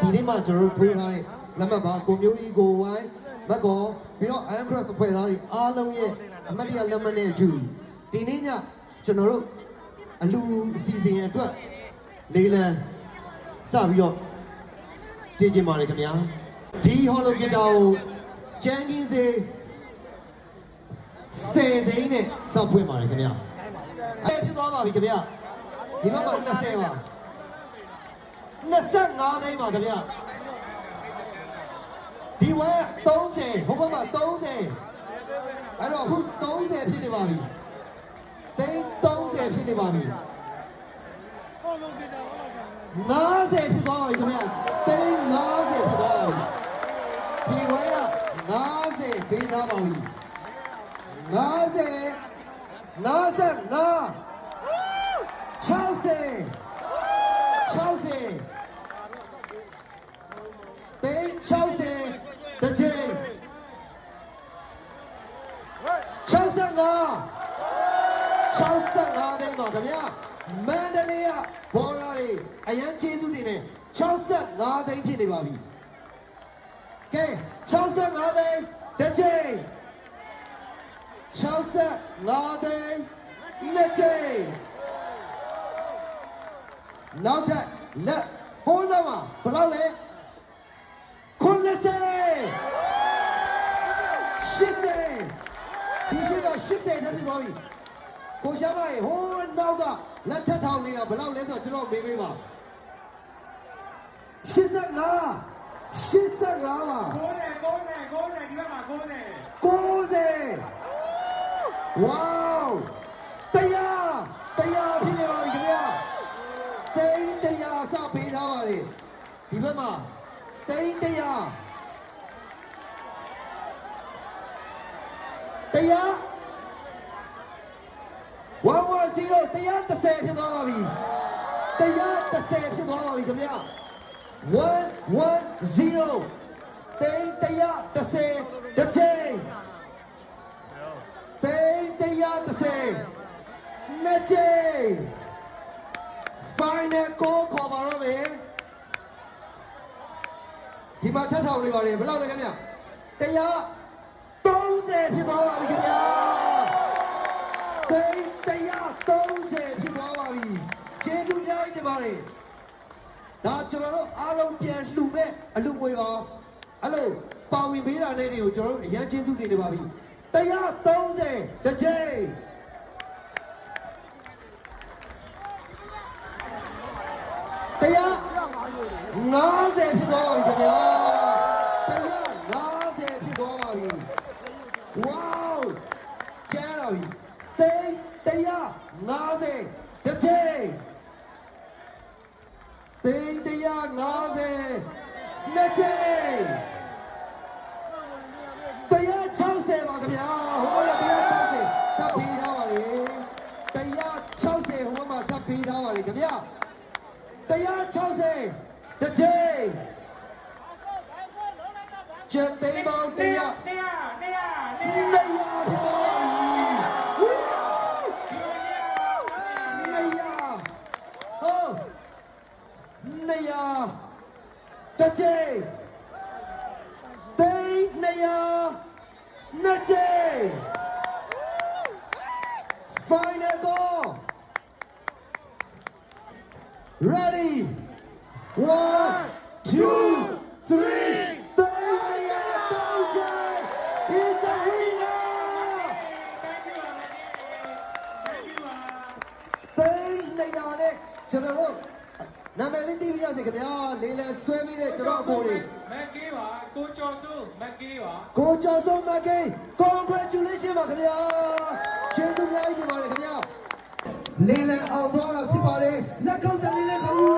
ဒီနေ့မှကျွန်တော်တို့ဖွင့်ထားတဲ့လက်မှတ်ပါကိုမျိုးကြီးကိုဝိုင်းမက်ကောပြီးတော့ Iron Cross အဖွဲ့သားတွေအားလုံးရဲ့အမတ်တရလက်မှတ်နဲ့အတူဒီနေ့ညကျွန်တော်တို့အလူအစီအစဉ်အတွက်လေးလံစပြီးတော့ကြည့်ကြပါရခင်ဗျာဒီဟောလိုဂီတာကိုကျန်းကြီးစေစေသိန်းနဲ့စောက်ဖွင့်ပါတယ်ခင်ဗျာအဲ့ဖြစ်သွားပါပြီခင်ဗျာဒီဘက်မှာ20ပါ 25သိန်းပါခင်ဗျာဒီဝဲ30ဟိုဘက်မှာ30အဲ့တော့အခု30ဖြစ်နေပါပြီသိန်း30ဖြစ်နေပါပြီ90ဖြစ်သွားပါပြီခင်ဗျာသိန်း90ဖြစ်သွားပါပြီဒီဝဲက90ပေးထားပါပြီ90 59 60 60သိန်း60တစ်ချိန်65 65သိန်းပါခင်ဗျာမန္တလေးကဘောလာတွေအရန်ကျေးဇူးတွေနဲ့65သိန်းဖြစ်နေပါပြီကဲ65သိန်းတစ်ချိန်65သိန်းနှစ်ချိန်နောက်ထပ်လက်ဟိုးတော့မှာဘယ်လောက်လဲ90 80ဒီရှိတော့80နဲ့ပြသွားပြီ ကိုရှာမရေဟိုးနောက်ကလက်ထက်ထောင်နေတာဘယ်လောက်လဲဆိုတော့ကျွန်တော်မေးပေးပါ85 85ပါကိုးတယ်ကိုးတယ်ကိုးတယ်ဒီဘက်မှာကိုးတယ်90 wow တရားတရားဖြစ်နေပါပြီခင်ဗျာသိန်းတရားစပေးထားပါလေဒီဘက်မှာသိန်းတရားတရား 110တရား30ဖြစ်သွားပါပြီတရား30ဖြစ်သွားပါပြီခင်ဗျာ110သိန်းတရား30တစ်ချိန်သိန်းတရား30နှစ်ချိန် final call ခေါ်ပါတော့မယ်ဒီမှာထပ်ထောင်နေပါလေဘယ်လောက်လဲခင်ဗျတရား30ဖြစ်သွားပါပြီခင်ဗျာသိ ပါတယ်ဒါကျွန်တော်တို့အားလုံးပြန်လှူမဲ့အလူငွေပါအဲ့လိုပါဝင်ပေးတာလေးတွေကိုကျွန်တော်တို့အရန်ကျေးဇူးတင်နေပါပြီ130တစ်ချိန်တရား90ဖြစ်သွားပါပြီခင်ဗျာတရား90ဖြစ်သွားပါပြီဝေါကျန်တော့ပြီသိန်း150 သိန်း150နှစ်ချိန်160ပါခင်ဗျာဟိုဘက်160တပ်ပြီးထားပါလေ160ဟိုဘက်မှာတပ်ပြီးထားပါလေခင်ဗျာ160တစ်ချိန်ကျန်သိန်းပေါင်း100 100 100 100 တစ်ချိန်သိမ်းတရားနှစ်ချိန် final goal Ready? One, two, three. Bahia Doja is the winner. Thank you သိ နာမည်လေးသိပြရစေခင်ဗျာလေးလံဆွဲပြီးတဲ့ကျွန်တော်အကိုတွေမက်ကေးပါကိုကျော်စုမက်ကေးပါကိုကျော်စုမက်ကေး congratulation ပါခင်ဗျာကျေးဇူးများကြီးတင်ပါတယ်ခင်ဗျာလေးလံအောင်သွားတာဖြစ်ပါတယ်လက်ကုပ်တလေးလက်ကုပ်